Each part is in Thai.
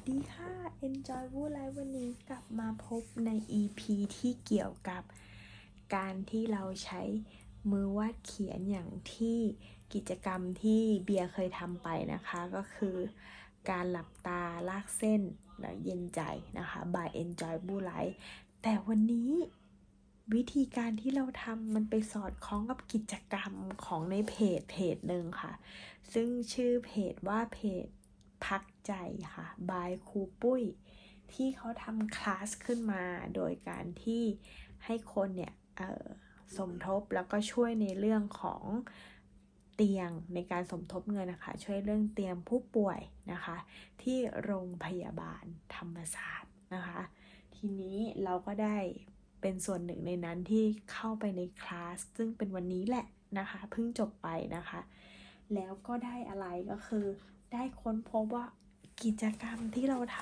สดีค่ะ Enjoy w o o Life วันนี้กลับมาพบใน EP ที่เกี่ยวกับการที่เราใช้มือวาดเขียนอย่างที่กิจกรรมที่เบียร์เคยทำไปนะคะ ก็คือการหลับตาลากเส้นแล้วเย็นใจนะคะ by Enjoy w o o Life แต่วันนี้วิธีการที่เราทำมันไปสอดคล้องกับกิจกรรมของในเพจเพจหนึ่งค่ะ ซึ่งชื่อเพจว่าเพจพัก ใจค่ะบายครูปุ้ย ที่เขาทำคลาสขึ้นมาโดยการที่ให้คนเนี่ยสมทบแล้วก็ช่วยในเรื่องของเตียงในการสมทบเงินนะคะ ช่วยเรื่องเตียงผู้ป่วยนะคะ ที่โรงพยาบาลธรรมศาสตร์นะคะ ทีนี้เราก็ได้เป็นส่วนหนึ่งในนั้นที่เข้าไปในคลาสซึ่งเป็นวันนี้แหละนะคะเพิ่งจบไปนะคะ แล้วก็ได้อะไรก็คือได้ค้นพบว่า กิจกรรมที่เราท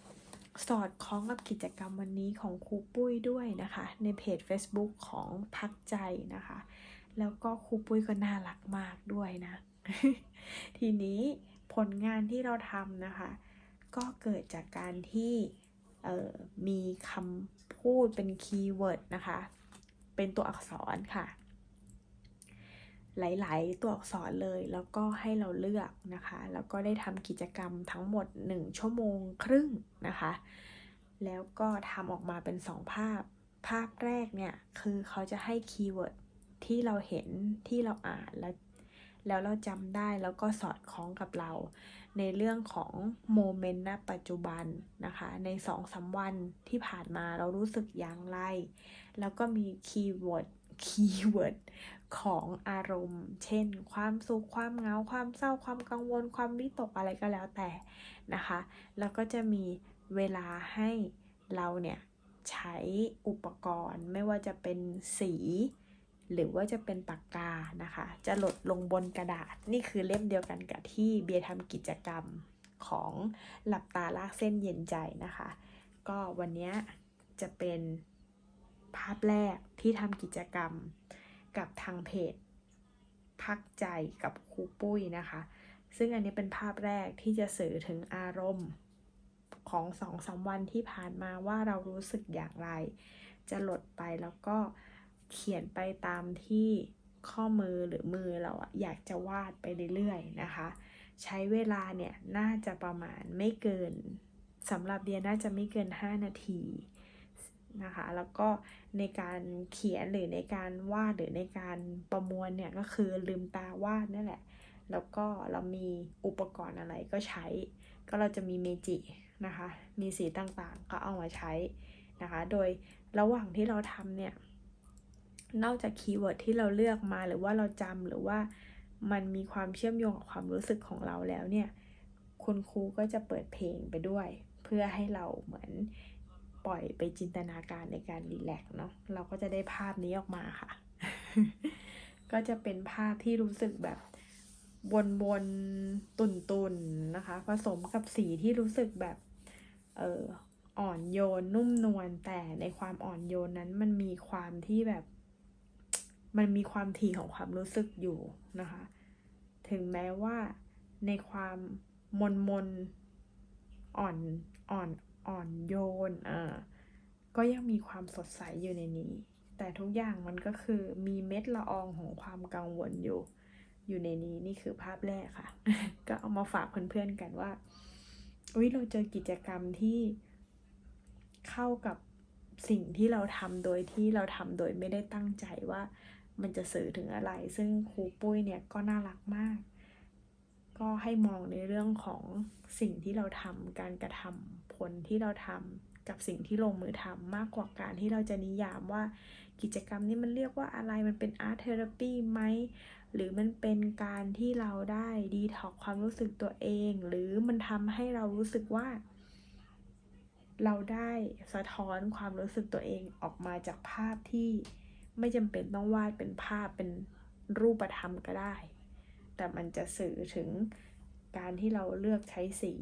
ำสอดคล้องกับกิจกรรมวันนี้ของครูปุ้ยด้วยนะคะ ในเพจ Facebook ของพักใจนะคะ แล้วก็ครูปุ้ยก็น่ารักมากด้วยนะ ทีนี้ผลงานที่เราทำนะคะ ก็เกิดจากการที่มีคำพูดเป็นคีย์เวิร์ดนะคะ เป็นตัวอักษรค่ะ หลาย ๆ ตัวอักษรเลยแล้วก็ให้เราเลือกนะคะ แล้วก็ได้ทำกิจกรรมทั้งหมด 1 ชั่วโมงครึ่งนะคะ แล้วก็ทำออกมาเป็น 2 ภาพ ภาพแรกเนี่ยคือเขาจะให้คีย์เวิร์ดที่เราเห็นที่เราอ่านแล้วแล้วเราจำได้แล้วก็สอดคล้องกับเรา ในเรื่องของโมเมนต์ณปัจจุบันนะคะ ใน2องสาวันที่ผ่านมาเรารู้สึกอย่างไร แล้วก็มีคีย์เวิร์ด คีย์เวิร์ดของอารมณ์ เช่น ความสุข ความเหงา ความเศร้า ความกังวล ความวิตกอะไรก็แล้วแต่นะคะ แล้วก็จะมีเวลาให้เราเนี่ยใช้อุปกรณ์ไม่ว่าจะเป็นสี หรือว่าจะเป็นปากกานะคะ จะหลดลงบนกระดาษ นี่คือเล่มเดียวกันกับที่เบียร์ทำกิจกรรมของหลับตาลากเส้นเย็นใจนะคะ ก็วันนี้จะเป็น ภาพแรกที่ทำกิจกรรมกับทางเพจ พักใจกับครูปุ้ยนะคะ ซึ่งอันนี้เป็นภาพแรกที่จะสื่อถึงอารมณ์ของสองสาวันที่ผ่านมาว่าเรารู้สึกอย่างไร จะหลดไปแล้วก็เขียนไปตามที่ข้อมือหรือมือเราอะอยากจะวาดไปเรื่อยๆนะคะ ใช้เวลาเนี่ยน่าจะประมาณไม่เกินสำหรับเดียน่าจะไม่เกิน 5 นาที นะคะ แล้วก็ในการเขียนหรือในการวาดหรือในการประมวลเนี่ยก็คือลืมตาวาดนี่แหละ แล้วก็เรามีอุปกรณ์อะไรก็ใช้ ก็เราจะมีเมจินะคะ มีสีต่างๆ ก็เอามาใช้นะคะ โดยระหว่างที่เราทำเนี่ย นอกจากคีย์เวิร์ดที่เราเลือกมาหรือว่าเราจำหรือว่ามันมีความเชื่อมโยงกับความรู้สึกของเราแล้วเนี่ย คุณครูก็จะเปิดเพลงไปด้วย เพื่อให้เราเหมือน ปล่อยไปจินตนาการในการรีแลกเนาะเราก็จะได้ภาพนี้ออกมาค่ะ ก็จะเป็นภาพที่รู้สึกแบบบนบนตุนตุนนะคะ ผสมกับสีที่รู้สึกแบบเอออ่อนโยนนุ่มนวลแต่ในความอ่อนโยนนั้นมันมีความที่แบบ มันมีความถี่ของความรู้สึกอยู่นะคะ ถึงแม้ว่าในความมนมนอ่อนอ่อน อ่อนโยนอ่าก็ยังมีความสดใสอยู่ในนี้ แต่ทุกอย่างมันก็คือมีเม็ดละอองของความกังวลอยู่ อยู่ในนี้นี่คือภาพแรกค่ะ ก็เอามาฝากเพื่อนๆกันว่าอุ้ยเราเจอกิจกรรมที่เข้ากับสิ่งที่เราทำโดยที่เราทำโดยไม่ได้ตั้งใจว่ามันจะสื่อถึงอะไร ซึ่งครูปุ้ยเนี่ยก็น่ารักมาก ก็ให้มองในเรื่องของสิ่งที่เราทำการกระทำผลที่เราทำกับสิ่งที่ลงมือทำมากกว่าการที่เราจะนิยามว่ากิจกรรมนี้มันเรียกว่าอะไรมันเป็นอาร์ตเทอราปีไหมหรือมันเป็นการที่เราได้ดีท็อกความรู้สึกตัวเอง หรือมันทำให้เรารู้สึกว่า เราได้สะท้อนความรู้สึกตัวเองออกมาจากภาพที่ไม่จำเป็นต้องวาดเป็นภาพเป็นรูปธรรมก็ได้ แต่มันจะสื่อถึงการที่เราเลือกใช้สี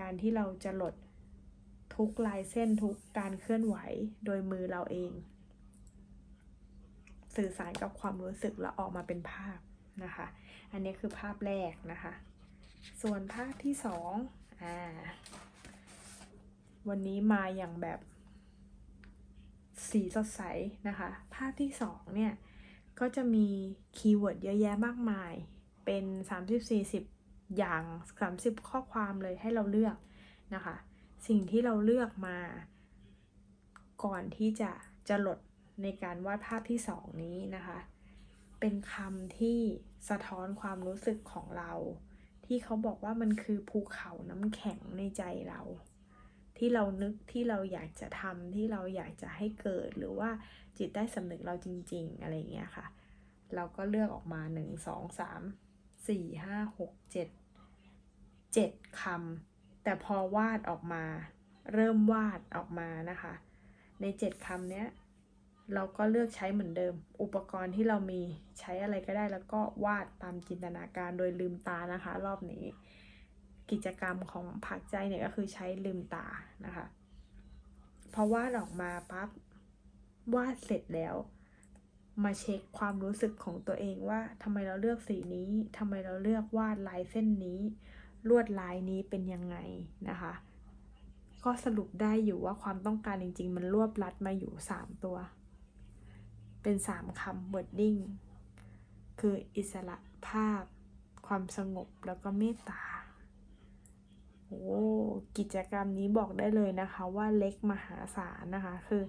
การที่เราจะลดทุกลายเส้นทุกการเคลื่อนไหวโดยมือเราเอง สื่อสารกับความรู้สึกแล้วออกมาเป็นภาพนะคะ อันนี้คือภาพแรกนะคะ ส่วนภาพที่สองอ่าวันนี้มาอย่างแบบสีสดใสนะคะ ภาพที่สองเนี่ย ก็จะมีคีย์เวิร์ดเยอะแยะมากมาย เป็น 30-40 อย่าง 30 ข้อความเลยให้เราเลือกนะคะ สิ่งที่เราเลือกมา ก่อนที่จะจะหลดในการวาดภาพที่สองนี้นะคะ เป็นคำที่สะท้อนความรู้สึกของเรา ที่เขาบอกว่ามันคือภูเขาน้ำแข็งในใจเรา ที่เรานึกที่เราอยากจะทำที่เราอยากจะให้เกิดหรือว่าจิตใต้สำนึกเราจริง ๆ อะไรอย่างเงี้ยค่ะ เราก็เลือกออกมาหนึ่ง สี่ห้าหกเจ็ดเจ็ดคำแต่พอวาดออกมา เริ่มวาดออกมานะคะ ในเจ็ดคำเนี้ยเราก็เลือกใช้เหมือนเดิม อุปกรณ์ที่เรามีใช้อะไรก็ได้แล้วก็วาดตามจินตนาการโดยลืมตานะคะ รอบนี้ กิจกรรมของพักใจเนี่ยก็คือใช้ลืมตานะคะพอวาดออกมาปั๊บวาดเสร็จแล้ว มาเช็คความรู้สึกของตัวเองว่าทำไมเราเลือกสีนี้ทำไมเราเลือกวาดลายเส้นนี้ ลวดลายนี้เป็นยังไงนะคะ ก็สรุปได้อยู่ว่าความต้องการจริง ๆ มันรวบรัดมาอยู่ 3 ตัว เป็น 3คำ wording คืออิสระภาพ ความสงบแล้วก็เมตตาโอ้กิจกรรมนี้บอกได้เลยนะคะว่าเล็กมหาศาลนะคะ คือ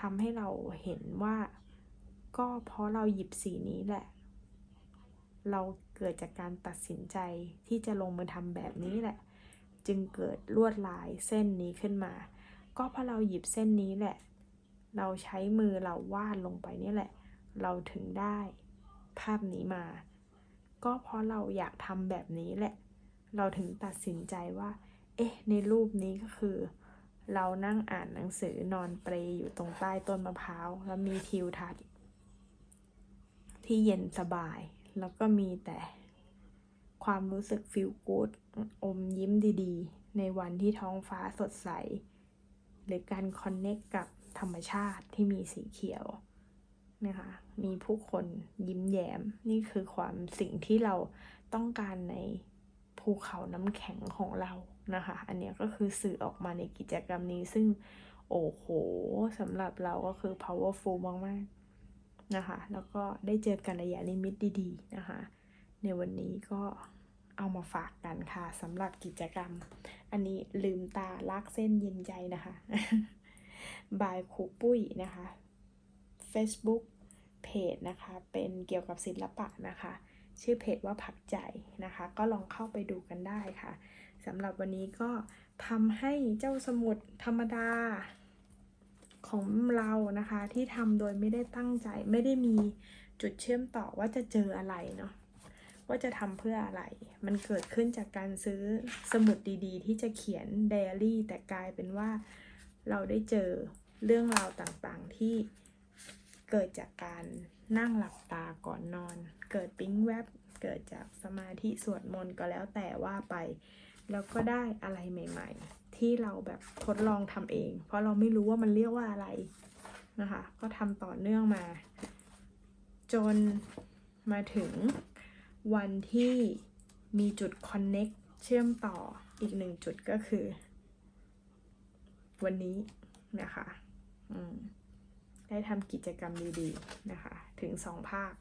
ทำให้เราเห็นว่า ก็เพราะเราหยิบสีนี้แหละ เราเกิดจากการตัดสินใจที่จะลงมือทำแบบนี้แหละ จึงเกิดลวดลายเส้นนี้ขึ้นมา ก็เพราะเราหยิบเส้นนี้แหละ เราใช้มือเราวาดลงไปนี่แหละ เราถึงได้ ภาพนี้มา ก็เพราะเราอยากทำแบบนี้แหละ เราถึงตัดสินใจว่า เอ๊ะ ในรูปนี้ก็คือเรานั่งอ่านหนังสือนอนเปรยอยู่ตรงใต้ต้นมะพร้าว แล้วมีทิวทัศน์ ที่เย็นสบาย แล้วก็มีแต่ความรู้สึกฟีลกู๊ดอมยิ้มดีๆ ในวันที่ท้องฟ้าสดใส หรือการคอนเน็กกับธรรมชาติที่มีสีเขียวนะคะมีผู้คนยิ้มแย้ม นี่คือความสิ่งที่เราต้องการในภูเขาน้ำแข็งของเรานะคะ อันนี้ก็คือสื่อออกมาในกิจกรรมนี้ซึ่ง โอ้โหสำหรับเราก็คือ powerful มาก ๆ นะคะ แล้วก็ได้เจอกันระยะนิมิตดีๆนะคะ ในวันนี้ก็เอามาฝากกันค่ะสำหรับกิจกรรม อันนี้ลืมตาลากเส้นเย็นใจนะคะบายครูปุ้ยนะคะ Facebook เพจนะคะ เป็นเกี่ยวกับศิลปะนะคะ ชื่อเพจว่าผักใจนะคะ ก็ลองเข้าไปดูกันได้ค่ะสำหรับวันนี้ก็ทำให้เจ้าสมุดธรรมดา ของเรานะคะ ที่ทำโดยไม่ได้ตั้งใจ ไม่ได้มีจุดเชื่อมต่อว่าจะเจออะไรเนาะว่าจะทำเพื่ออะไร มันเกิดขึ้นจากการซื้อสมุดดีๆ ที่จะเขียนไดอารี่ แต่กลายเป็นว่าเราได้เจอเรื่องราวต่างๆที่เกิดจากการนั่งหลับตาก่อนนอน เกิดปิ๊งแวบ เกิดจากสมาธิสวดมนต์ก็แล้วแต่ว่าไป แล้วก็ได้อะไรใหม่ ๆ ที่เราแบบทดลองทำเอง เพราะเราไม่รู้ว่ามันเรียกว่าอะไรนะคะ ก็ทำต่อเนื่องมา จนมาถึงวันที่มีจุดคอนเน็กเชื่อมต่ออีกหนึ่งจุดก็คือ วันนี้นะคะได้ทำกิจกรรมดีๆนะคะ ถึงสองภาค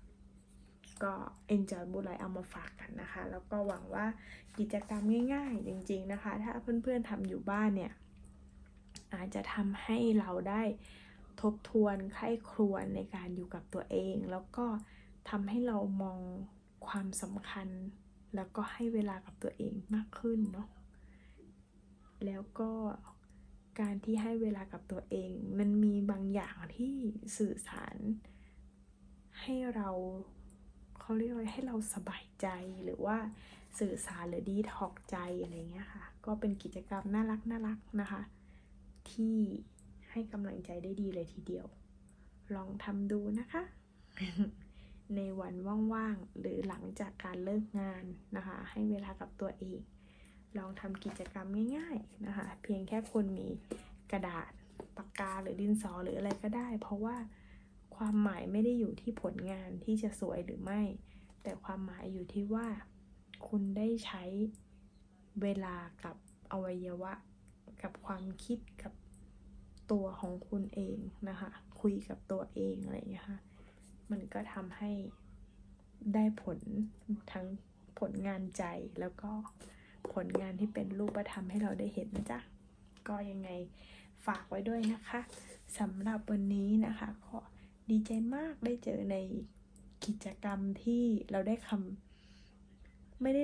ก็ enjoy บุไลเอามาฝากกันนะคะ แล้วก็หวังว่ากิจกรรมง่ายๆ จริงๆนะคะ ถ้าเพื่อนๆทำอยู่บ้านเนี่ย อาจจะทำให้เราได้ทบทวนไข้ครวนในการอยู่กับตัวเอง แล้วก็ทำให้เรามองความสำคัญ แล้วก็ให้เวลากับตัวเองมากขึ้นเนาะแล้วก็การที่ให้เวลากับตัวเอง มันมีบางอย่างที่สื่อสารให้เรา เขาเรียกว่าให้เราสบายใจหรือว่าสื่อสารหรือดีท็อกใจอะไรเงี้ยค่ะ ก็เป็นกิจกรรมน่ารักน่ารักนะคะ ที่ให้กำลังใจได้ดีเลยทีเดียว ลองทำดูนะคะ ในวันว่างๆ หรือหลังจากการเลิกงานนะคะ ให้เวลากับตัวเอง ลองทำกิจกรรมง่ายๆนะคะ เพียงแค่คุณมีกระดาษปากกาหรือดินสอหรืออะไรก็ได้ เพราะว่า ความหมายไม่ได้อยู่ที่ผลงานที่จะสวยหรือไม่ แต่ความหมายอยู่ที่ว่า คุณได้ใช้เวลากับอวัยวะ กับความคิดกับตัวของคุณเองนะคะ คุยกับตัวเองอะไรอย่างเงี้ยค่ะ มันก็ทำให้ได้ผลทั้งผลงานใจแล้วก็ผลงานที่เป็นรูปธรรมให้เราได้เห็นนะจ๊ะ ก็ยังไงฝากไว้ด้วยนะคะสำหรับวันนี้นะคะก็ ดีใจมากได้เจอในกิจกรรมที่เราได้คำไม่ได้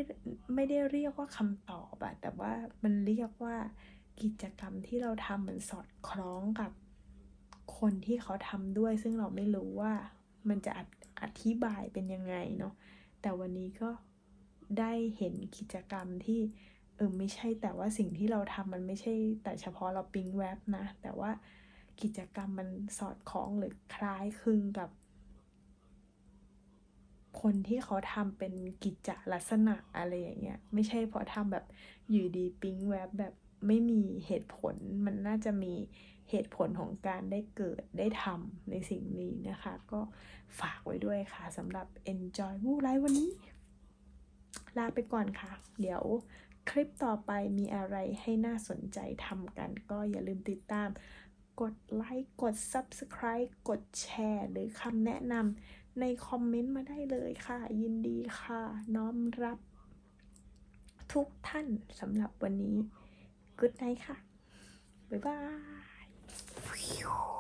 ไม่ได้เรียกว่าคำตอบอะแต่ว่ามันเรียกว่ากิจกรรมที่เราทำมันสอดคล้องกับคนที่เขาทำด้วย ซึ่งเราไม่รู้ว่ามันจะออธิบายเป็นยังไงเนาะแต่วันนี้ก็ได้เห็นกิจกรรมที่เออไม่ใช่แต่ว่าสิ่งที่เราทำมันไม่ใช่แต่เฉพาะเราปิ๊งแว็บนะ แต่ว่า กิจกรรมมันสอดคล้องหรือคล้ายคลึงกับ คนที่เขาทำเป็นกิจลักษณะอะไรอย่างเงี้ยไม่ใช่เพราะทำแบบอยู่ดีปิ๊งแวบแบบไม่มีเหตุผลมันน่าจะมีเหตุผลของการได้เกิดได้ทำในสิ่งนี้นะคะ ก็ฝากไว้ด้วยค่ะสำหรับ Enjoy วูไลฟ์วันนี้ ลาไปก่อนค่ะ เดี๋ยวคลิปต่อไปมีอะไรให้น่าสนใจทำกัน ก็อย่าลืมติดตาม กดไลค์กด Subscribe กดแชร์หรือคำแนะนำในคอมเมนต์มาได้เลยค่ะ ยินดีค่ะ น้อมรับ ทุกท่านสำหรับวันนี้ Good night ค่ะ บ๊ายบาย